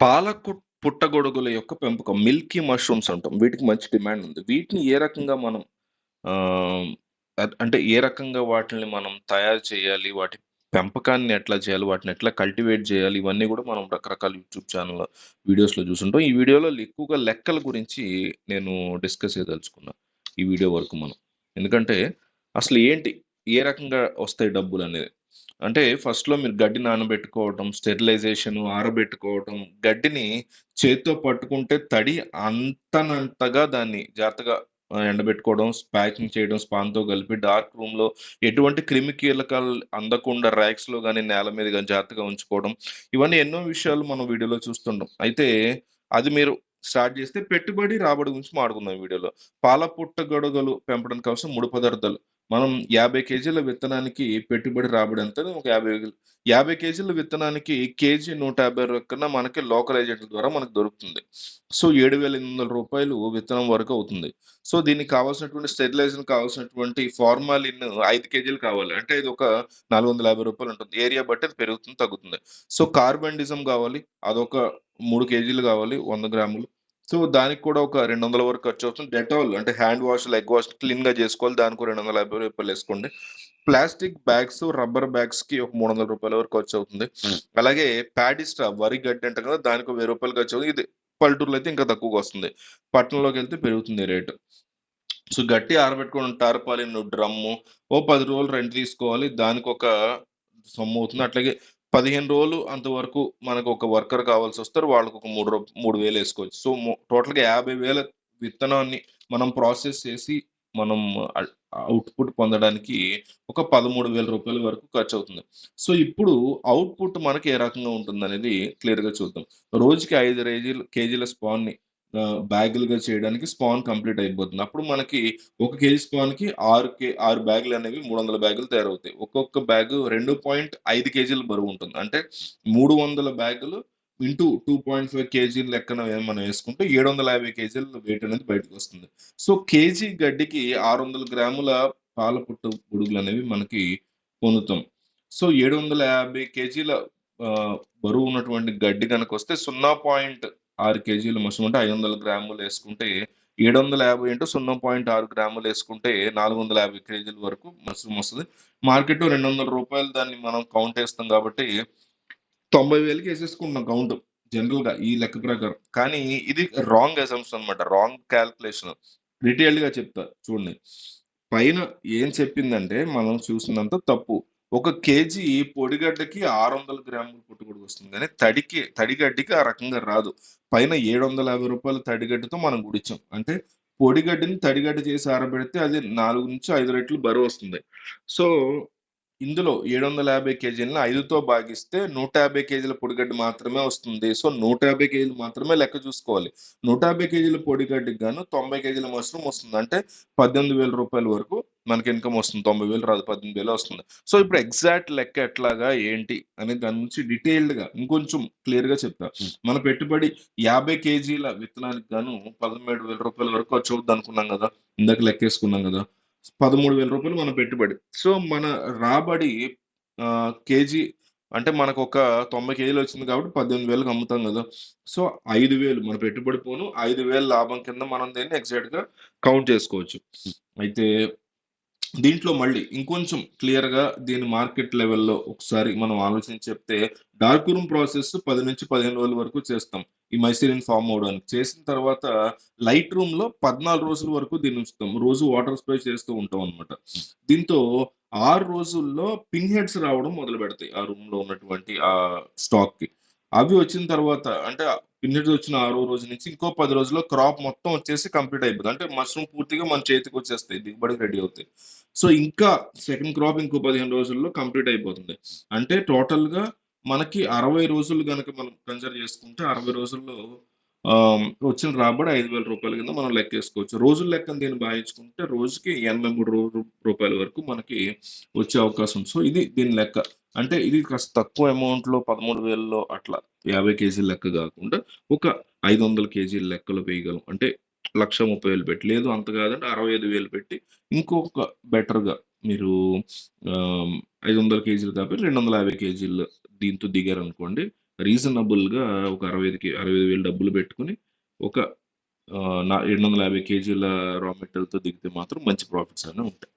పాలకు పుట్టగొడుగుల యొక్క పెంపకం మిల్కీ మష్రూమ్స్ అంటాం. వీటికి మంచి డిమాండ్ ఉంది. వీటిని ఏ రకంగా మనం అంటే ఏ రకంగా వాటిని మనం తయారు చేయాలి? వాటి పెంపకాన్ని ఎట్లా చేయాలి? వాటిని ఎట్లా కల్టివేట్ చేయాలి? ఇవన్నీ కూడా మనం రకరకాల యూట్యూబ్ ఛానల్ వీడియోస్‌లో చూసుంటాం. ఈ వీడియోలో ఎక్కువగా లెక్కల గురించి నేను డిస్కస్ చేయదలుచుకున్నా. ఈ వీడియో వరకు మనం. ఎందుకంటే అసలు ఏంటి? ఏ రకంగా వస్తాయి డబ్బులు అనేది అంటే ఫస్ట్‌లో మీరు గడ్డి నానబెట్టుకోవటం, స్టెరిలైజేషను, ఆరబెట్టుకోవటం, గడ్డిని చేత్తో పట్టుకుంటే తడి అంతనంతగా దాన్ని జాగ్రత్తగా ఆహ్, ఎండబెట్టుకోవడం, ప్యాకింగ్ చేయడం స్పాన్‌తో కలిపి డార్క్ రూమ్‌లో ఎటువంటి క్రిమి కీలకాలు అందకుండా ర్యాక్స్‌లో గాని, నేల మీద గాని జాగ్రత్తగా ఉంచుకోవడం. ఇవన్నీ ఎన్నో విషయాలు మనం వీడియోలో చూస్తుంటాం. అయితే అది మీరు స్టార్ట్ చేస్తే పెట్టుబడి, రాబడి గురించి మాట్లాడుకుందాం ఈ వీడియోలో. పాల పుట్టగొడుగులు పెంపడం కోసం ముడి పదార్థాలు. మనం 50 కేజీల విత్తనానికి పెట్టుబడి రాబడి ఎంత? ఒక 50 50 కేజీల విత్తనానికి కేజీ 150 లెక్కన మనకి లోకల్ ఏజెంట్ల ద్వారా మనకు దొరుకుతుంది. సో, ఏడు వేల ఎనిమిది వందల రూపాయలు విత్తనం వరకు అవుతుంది. సో, దీనికి కావాల్సినటువంటి స్టెరిలైజర్ కావాల్సినటువంటి ఫార్మాలిన్ ఐదు కేజీలు కావాలి. అంటే ఇది ఒక నాలుగు వందల యాభై రూపాయలు ఉంటుంది. ఏరియా బట్టి అది పెరుగుతుంది, తగ్గుతుంది. సో, కార్బండిజం కావాలి. అదొక మూడు కేజీలు కావాలి వంద గ్రాములు. సో, దానికి కూడా ఒక 200 వరకు ఖర్చవుతుంది. డెటాల్ అంటే హ్యాండ్ వాష్, లెగ్ వాష్ క్లీన్‌గా చేసుకోవాలి. దానికో రూ. 250 ఏసుకోండి. ప్లాస్టిక్ బ్యాగ్స్, రబ్బర్ బ్యాగ్స్‌కి ఒక రూ. 300 వరకు ఖర్చవుతుంది. అలాగే ప్యాడీ స్ట్రా వరి గడ్డి అంటాం కదా! దానికి ఒక రూ. 1000 ఖర్చవుతుంది. ఇది పల్లెటూరులో అయితే ఇంకా తక్కువగా వస్తుంది. పట్టణంలోకెళ్తే పెరుగుతుంది రేటు. సో, గట్టి ఆరబెట్టుకోవడం టార్పాలిన్ డ్రమ్ము ఓ 10 రోజులు రెంట్ తీసుకోవాలి. దానికొక సొమ్మవుతుంది. అట్లాగే 15 రోజులు అంతవరకు మనకు ఒక వర్కర్ కావాల్సి వస్తారు. వాళ్ళకు ఒక మూడు మూడు వేలు వేసుకోవచ్చు. సో, టోటల్గా యాభై వేల విత్తనాన్ని మనం ప్రాసెస్ చేసి మనం అవుట్‌పుట్ పొందడానికి ఒక పదమూడు వేల రూపాయల వరకు ఖర్చు అవుతుంది సో, ఇప్పుడు అవుట్‌పుట్ మనకి ఏ రకంగా ఉంటుందనేది క్లియర్‌గా చూద్దాం. రోజుకి ఐదు రేజీలు కేజీల స్పాన్‌ని బ్యాగులుగా చేయడానికి స్పాన్ కంప్లీట్ అయిపోతుంది. అప్పుడు మనకి ఒక కేజీ స్పాన్‌కి ఆరు కే ఆరు బ్యాగులు అనేవి మూడు వందల బ్యాగులు తయారవుతాయి. ఒక్కొక్క బ్యాగు 2.5 కేజీల బరువుంటుంది. అంటే 300 బ్యాగులు ఇంటూ 2.5 కేజీల లెక్కన మనం వేసుకుంటే ఏడు వందల యాభై కేజీల వెయిట్ అనేది బయటకొస్తుంది. సో, కేజీ గడ్డికి 600 గ్రాముల పాల పుట్టు గొడుగులనేవి మనకి పొందుతాం. సో, 750 కేజీల బరువు ఉన్నటువంటి గడ్డి కనుకొస్తే సున్నా పాయింట్ ఆరు కేజీలు మసుమంటే ఐదు వందల గ్రాములు వేసుకుంటే ఏడు వందల యాభై ఇంటూ 0.6 గ్రాములేసుకుంటే 450 కేజీల వరకు మష్రూమ్ వస్తది. మార్కెట్‌లో రూ. 200 దాన్ని మనం కౌంట్ వేస్తాం కాబట్టి తొంభై వేలకి వేసేసుకుంటున్నాం కౌంట్ జనరల్‌గా ఈ లెక్క ప్రకారం. కానీ ఇది రాంగ్ అసంప్షన్ అన్నమాట. రాంగ్ క్యాల్కులేషన్ డీటెయిల్డ్‌గా చెప్తా చూడండి. పైన ఏం చెప్పిందంటే మనం చూసినంత తప్పు. ఒక కేజీ పొడిగడ్డకి 600 గ్రాముల పుట్టగొడుగు వస్తుంది కానీ తడికి తడిగడ్డికి ఆ రకంగా రాదు. పైన ఏడు వందల యాభై రూపాయల తడిగడ్డితో మనం గుడిచ్చాం. అంటే పొడిగడ్డిని తడిగడ్డ చేసి ఆరబెడితే అది 4-5 రెట్లు బరువు వస్తుంది సో, ఇందులో ఏడు వందల యాభై కేజీలను ఐదుతో భాగిస్తే 150 కేజీల పొడిగడ్డి మాత్రమే వస్తుంది. సో, 150 కేజీలు మాత్రమే లెక్క చూసుకోవాలి. 150 కేజీల పొడిగడ్డికి గాను 90 కేజీల మష్రూమ్ వస్తుంది. అంటే పద్దెనిమిది వేల రూపాయల వరకు మనకి ఇన్‌కమ్ వస్తుంది. 90,000 రాదు 18,000 వస్తుంది. సో, ఇప్పుడు ఎగ్జాక్ట్ లెక్క ఎట్లాగా? ఏంటి? అనే దాని గురించి డీటెయిల్డ్‌గా ఇంకొంచెం క్లియర్‌గా చెప్తా. మన పెట్టుబడి 50 కేజీల విత్తనానికి గాను రూ. 13,000 వరకు ఖర్చవుద్దనుకున్నాం గదా! ఇందాక లెక్కేసుకున్నాం గదా! రూ. 13,000 మన పెట్టుబడి. సో, మన రాబడి కేజీ అంటే మనకొక 90 కేజీలొచ్చింది కాబట్టి 18,000కి అమ్ముతాం గదా! సో, 5,000 మన పెట్టుబడి పోను 5,000 లాభం కింద మనం దీన్ని ఎగ్జాక్ట్‌గా కౌంట్ చేసుకోవచ్చు. అయితే దీంట్లో మళ్ళీ ఇంకొంచెం క్లియర్‌గా దీని మార్కెట్ లెవెల్‌లో ఒకసారి మనం ఆలోచించి చెప్తే డార్క్ రూమ్ ప్రాసెస్ 10-15 రోజుల వరకు చేస్తాం. ఈ మైసిలిన్ ఫార్మ్ అవడానికి చేసిన తర్వాత లైట్ రూమ్‌లో 14 రోజుల వరకు దీన్ని ఉంచుతాం. రోజు వాటర్ స్ప్రే చేస్తూ ఉంటాం అన్నమాట. దీంతో ఆరు రోజుల్లో పిన్ హెడ్స్ రావడం మొదలుపెడతాయి. ఆ రూమ్‌లో ఉన్నటువంటి ఆహ్, స్టాక్‌కి. అవి వచ్చిన తర్వాత అంటే పిన్ వచ్చిన ఆరో రోజు నుంచి ఇంకో పది రోజుల్లో క్రాప్ మొత్తం వచ్చేసి కంప్లీట్ అయిపోతుంది అంటే మష్రూమ్ పూర్తిగా మన చేతికి వచ్చేస్తాయి దిగుబడికి రెడీ అవుతాయి. సో, ఇంకా సెకండ్ క్రాప్ ఇంకో 15 రోజుల్లో కంప్లీట్ అయిపోతుంది. అంటే టోటల్‌గా మనకి 60 రోజులు కనుక మనం కన్సిడర్ చేసుకుంటే 60 రోజుల్లో వచ్చిన రాబడి ఐదు వేల రూపాయల కింద మనం లెక్కేసుకోవచ్చు. రోజుల లెక్కన దీన్ని భావించుకుంటే రోజుకి ఎనభై మూడు రూపాయల వరకు మనకి వచ్చే అవకాశం. సో, ఇది దీని లెక్క. అంటే ఇది కాస్త తక్కువ అమౌంట్‌లో 13,000లో అట్లా 50 కేజీల లెక్క కాకుండా ఒక 500 కేజీల లెక్కలో వేయగలం. అంటే 1,30,000 పెట్టి లేదు అంత కాదంటే 65,000 పెట్టి ఇంకొక బెటర్‌గా మీరు ఐదు వందల కేజీలు కాబట్టి 250 కేజీలు దీంతో దిగారనుకోండి. రీజనబుల్‌గా ఒక 65కి 65,000 డబ్బులు పెట్టుకొని ఒక రెండు వందల యాభై కేజీల రా మెటీరియల్‌తో దిగితే మాత్రం మంచి ప్రాఫిట్స్ అనేవి ఉంటాయి.